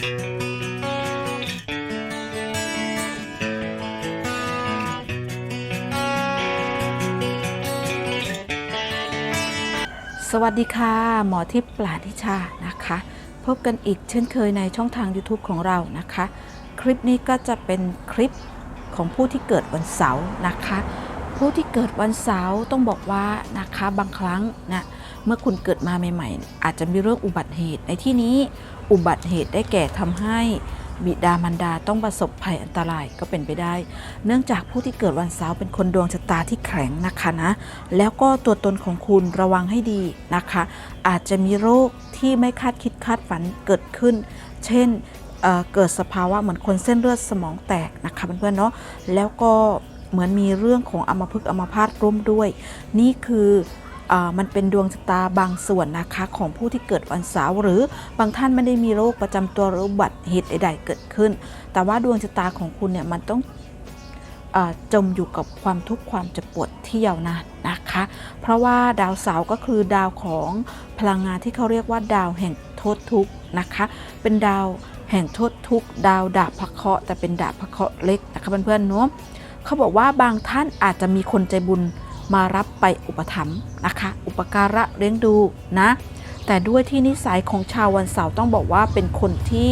สวัสดีค่ะ หมอทิพย์ปลาทิชานะคะ พบกันอีกเช่นเคยในช่องทาง YouTube ของเรานะคะ คลิปนี้ก็จะเป็นคลิปของผู้ที่เกิดวันเสาร์นะคะ ผู้ที่เกิดวันเสาร์ต้องบอกว่านะคะบางครั้งนะเมื่อคุณเกิดมาใหม่ๆ อาจจะมีเรื่องอุบัติเหตุ ในที่นี้อุบัติเหตุได้แก่ทำให้บิดามารดาต้องประสบภัยอันตรายก็เป็นไปได้ เนื่องจากผู้ที่เกิดวันเสาร์เป็นคนดวงชะตาที่แข็งนะคะนะ แล้วก็ตัวตนของคุณระวังให้ดีนะคะ อาจจะมีโรคที่ไม่คาดคิดคาดฝันเกิดขึ้น เช่นเเกิดสภาวะเหมือนคนเส้นเลือดสมองแตกนะคะเพื่อนๆเนาะ แล้วก็ เหมือนมีเรื่องของอมพฤกอมพาตร่วมด้วย นี่คืออมันเป็นดวงชะตาบางส่วนนะคะของผู้ที่เกิดวันเสาร์หรือบางท่านไม่ได้มีโรคประจำตัวหรืออุบัติเหตุใดๆเกิดขึ้น แต่ว่าดวงชะตาของคุณเนี่ยมันต้องจมอยู่กับความทุกข์ความเจ็บปวดที่ยาวนานนะคะ เพราะว่าดาวเสาร์ก็คือดาวของพลังงานที่เขาเรียกว่าดาวแห่งโทษทุกข์นะคะ เป็นดาวแห่งโทษทุกข์ดาวดาบพระเคราะห์แต่เป็นดาบพระเคราะห์เล็กนะคะเพื่อนๆเนาะ เขาบอกว่าบางท่านอาจจะมีคนใจบุญมารับไปอุปถัมภ์นะคะ อุปการะเลี้ยงดูนะ แต่ด้วยที่นิสัยของชาววันเสาร์ต้องบอกว่าเป็นคนที่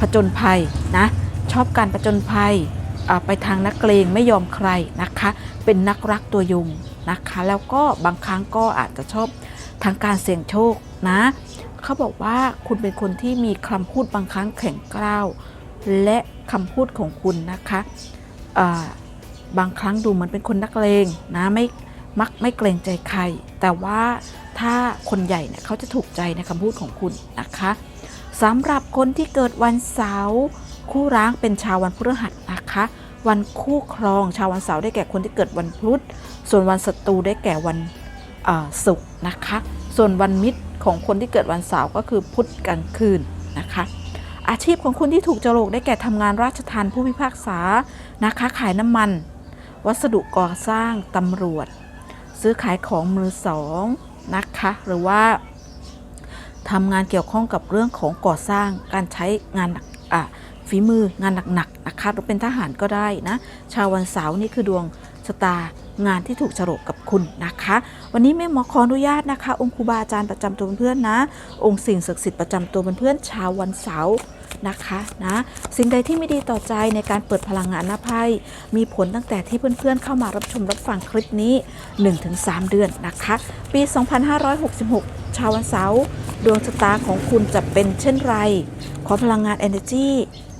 ผจญภัยนะ ชอบการผจญภัยไปทางนักเกรงไม่ยอมใครนะคะ เป็นนักรักตัวยุงนะคะ แล้วก็บางครั้งก็อาจจะชอบทางการเสี่ยงโชคนะ เขาบอกว่าคุณเป็นคนที่มีคำพูดบางครั้งแข็งกร้าว และคำพูดของคุณนะคะ บางครั้งดูเหมือนเป็นคนนักเลงนะไม่มักไม่เกรงใจใคร แต่ว่าถ้าคนใหญ่เนี่ยเขาจะถูกใจในคำพูดของคุณนะคะสำหรับคนที่เกิดวันเสาร์คู่ร้างเป็นชาววันพฤหัสนะคะ วันคู่ครองชาววันเสาร์ได้แก่คนที่เกิดวันพุธส่วนวันศัตรูได้แก่วันศุกร์นะคะ ส่วนวันมิตรของคนที่เกิดวันเสาร์ก็คือพุธกลางคืนนะคะ อาชีพของคุณที่ถูกจรกได้แก่ทำงานราชทานผู้พิพากษานะคะขายน้ำมัน วัสดุก่อสร้างตำรวจ ซื้อขายของมือสองนะคะ หรือว่าทำงานเกี่ยวข้องกับเรื่องของก่อสร้างการใช้งานอะฝีมืองานหนักๆนะคะหรือเป็นทหารก็ได้นะ ชาววันเสาร์นี่คือดวงชะตางานที่ถูกฉลกกับคุณนะคะ วันนี้แม่หมอขออนุญาตนะคะ องค์ครูบาอาจารย์ประจำตัวเพื่อนนะ องค์สิ่งศักดิ์สิทธิ์ประจำตัวเพื่อนชาววันเสาร์ นะคะนะสิ่งใดที่ไม่ดีต่อใจในการเปิดพลังงานหน้าไพ่มีผลตั้งแต่ที่เพื่อนๆเข้ามารับชมรับฟังคลิปนี้ 1-3 เดือนนะคะ ปี 2566 ชาววันเสาร์ดวงชะตาของคุณจะเป็นเช่นไร ขอพลังงาน energy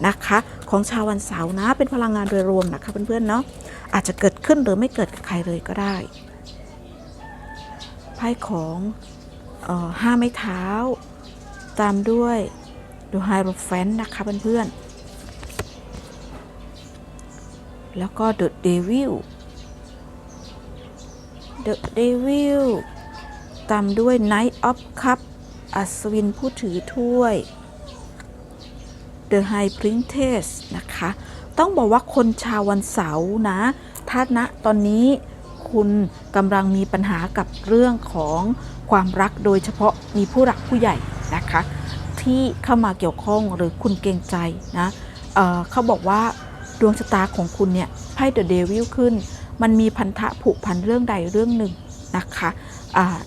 นะคะ ของชาววันเสาร์นะ เป็นพลังงานโดยรวมนะคะเพื่อนๆเนาะอาจจะเกิดขึ้นหรือไม่เกิดกับใครเลยก็ได้ไพ่ของออห้าไม้เท้า ตามด้วย ดูไฮโรแฟนนะคะเพื่อนๆ แล้วก็ The Devil The Devil ตามด้วย Knight of Cup อัศวินผู้ถือถ้วย The High Princess นะคะ ต้องบอกว่าคนชาววันเสาร์นะถ้าณตอนนี้คุณกำลังมีปัญหากับเรื่องของความรักโดยเฉพาะมีผู้รักผู้ใหญ่นะคะ ที่เข้ามาเกี่ยวข้องหรือคุณเกรงใจนะเเขาบอกว่าดวงชะตาของคุณเนี่ยไพ่เดอะเดวิลขึ้น มันมีพันธะผูกพันเรื่องใดเรื่องหนึ่งนะคะ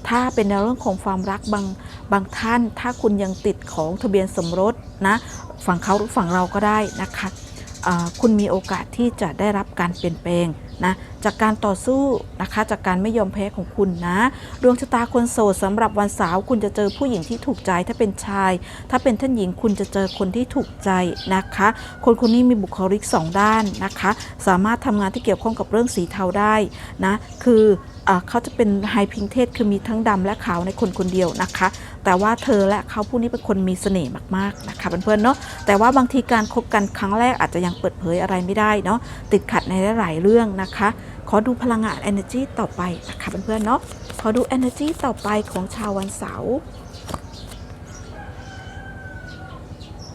ถ้าเป็นในเรื่องของความรักบางบางท่าน ถ้าคุณยังติดของทะเบียนสมรสนะฝั่งเขาหรือฝั่งเราก็ได้นะคะคุณมีโอกาสที่จะได้รับการเปลี่ยนแปลง นะจากการต่อสู้นะคะจากการไม่ยอมแพ้ของคุณนะดวงชะตาคนโสดสำหรับวันเสาร์คุณจะเจอผู้หญิงที่ถูกใจ ถ้าเป็นชาย ถ้าเป็นท่านหญิงคุณจะเจอคนที่ถูกใจนะคะ คนคนนี้มีบุคลิกสองด้านนะคะ สามารถทำงานที่เกี่ยวข้องกับเรื่องสีเทาได้นะคือ เขาจะเป็นไฮพิงเทสคือมีทั้งดำและขาวในคนคนเดียวนะคะ แต่ว่าเธอและเขาผู้นี้เป็นคนมีเสน่ห์มากๆนะคะเพื่อนๆเนาะแต่ว่าบางทีการคบกันครั้งแรกอาจจะยังเปิดเผยอะไรไม่ได้เนาะติดขัดในหลายเรื่องนะคะ ขอดูพลังงาน energy ต่อไปนะคะเพื่อนๆเนาะขอดู energy ต่อไปของชาววันเสาร์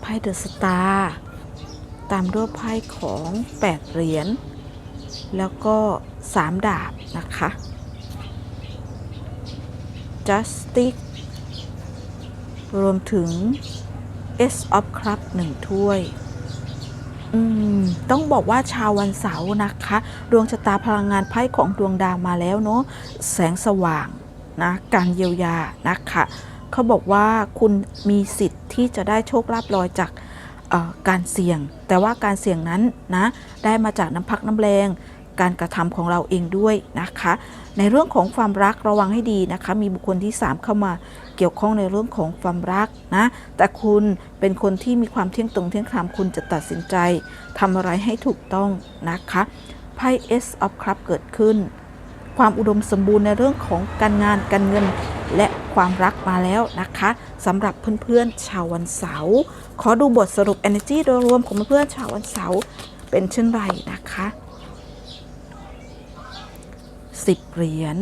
ไพ่เดอะสตาร์ตามด้วยไพ่ของ 8 เหรียญแล้วก็ 3 ดาบนะคะ justice รวมถึง Ace of Cup หนึ่งถ้วยอืมต้องบอกว่าชาววันเสาร์นะคะ ดวงชะตาพลังงานไพ่ของดวงดาวมาแล้วเนาะ แสงสว่างนะ การเยียวยานะคะเขาบอกว่าคุณมีสิทธิ์ที่จะได้โชคลาภลอยจากการเสี่ยง แต่ว่าการเสี่ยงนั้นนะ ได้มาจากน้ำพักน้ำแรง การกระทำของเราเองด้วยนะคะ ในเรื่องของความรักระวังให้ดีนะคะ มีบุคคลที่ 3 เข้ามาเกี่ยวข้องในเรื่องของความรักนะ แต่คุณเป็นคนที่มีความเที่ยงตรงเที่ยงธรรมคุณจะตัดสินใจทำอะไรให้ถูกต้องนะคะไพ่ S of Cup เกิดขึ้น ความอุดมสมบูรณ์ในเรื่องของการงานการเงินและความรักมาแล้วนะคะสำหรับเพื่อนๆชาววันเสาร์ขอดูบทสรุป Energy โดยรวมของเพื่อนๆชาววันเสาร์เป็นเช่นไรนะคะ 10เหรียญ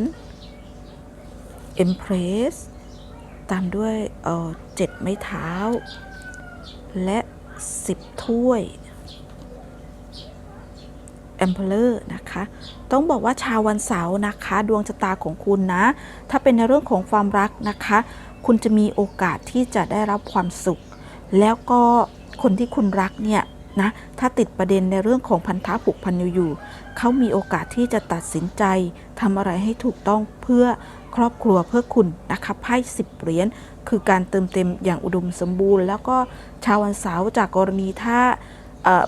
Empress ตามด้วยเออเจ็ดไม้เท้า และ10ถ้วย Emperor นะคะ ต้องบอกว่าชาววันเสาร์นะคะ ดวงชะตาของคุณนะ ถ้าเป็นในเรื่องของความรักนะคะ คุณจะมีโอกาสที่จะได้รับความสุข แล้วก็คนที่คุณรักเนี่ย นะถ้าติดประเด็นในเรื่องของพันธะผูกพันอยู่ๆเขามีโอกาสที่จะตัดสินใจทำอะไรให้ถูกต้องเพื่อครอบครัวเพื่อคุณนะคะไพ่สิบเหรียญคือการเติมเต็มอย่างอุดมสมบูรณ์ แล้วก็ชาววันเสาร์จากกรณีถ้า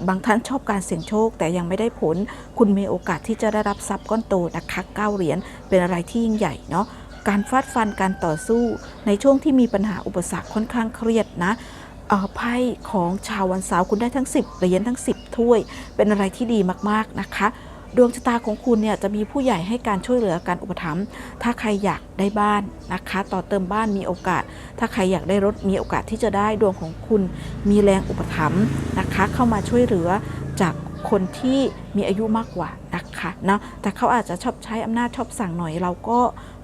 บางท่านชอบการเสี่ยงโชค แต่ยังไม่ได้ผล คุณมีโอกาสที่จะได้รับทรัพย์ก้อนโตนะคะเก้าเหรียญเป็นอะไรที่ยิ่งใหญ่เนาะการฟาดฟันการต่อสู้ในช่วงที่มีปัญหาอุปสรรคค่อนข้างเครียดนะ ไพ่ของชาววันเสาร์คุณได้ทั้ง 10เหรียญทั้ง 10 ถ้วย เป็นอะไรที่ดีมากๆนะคะ ดวงชะตาของคุณเนี่ยจะมีผู้ใหญ่ให้การช่วยเหลือการอุปถัมภ์ถ้าใครอยากได้บ้านนะคะ ต่อเติมบ้านมีโอกาส ถ้าใครอยากได้รถมีโอกาสที่จะได้ดวงของคุณมีแรงอุปถัมภ์นะคะ เข้ามาช่วยเหลือจาก คนที่มีอายุมากกว่านะคะเนาะแต่เขาอาจจะชอบใช้อำนาจชอบสั่งหน่อย เราก็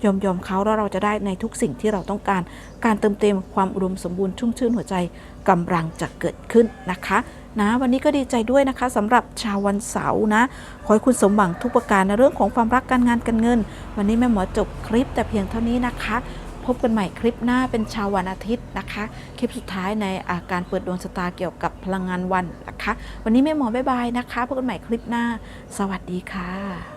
ยอมยอมเขาแล้วเราจะได้ในทุกสิ่งที่เราต้องการ การเติมเต็มความอุดมสมบูรณ์ชุ่มชื่นหัวใจกำลังจะเกิดขึ้นนะคะนะวันนี้ก็ดีใจด้วยนะคะสำหรับชาววันเสาร์นะ ขอให้คุณสมหวังทุกประการในเรื่องของความรักการงานการเงิน วันนี้แม่หมอจบคลิปแต่เพียงเท่านี้นะคะ พบกันใหม่คลิปหน้าเป็นชาววันอาทิตย์นะคะ คลิปสุดท้ายในอาการเปิดดวงชะตาเกี่ยวกับพลังงานวันนะคะ วันนี้แม่หมอบ๊ายบายนะคะพบกันใหม่คลิปหน้า สวัสดีค่ะ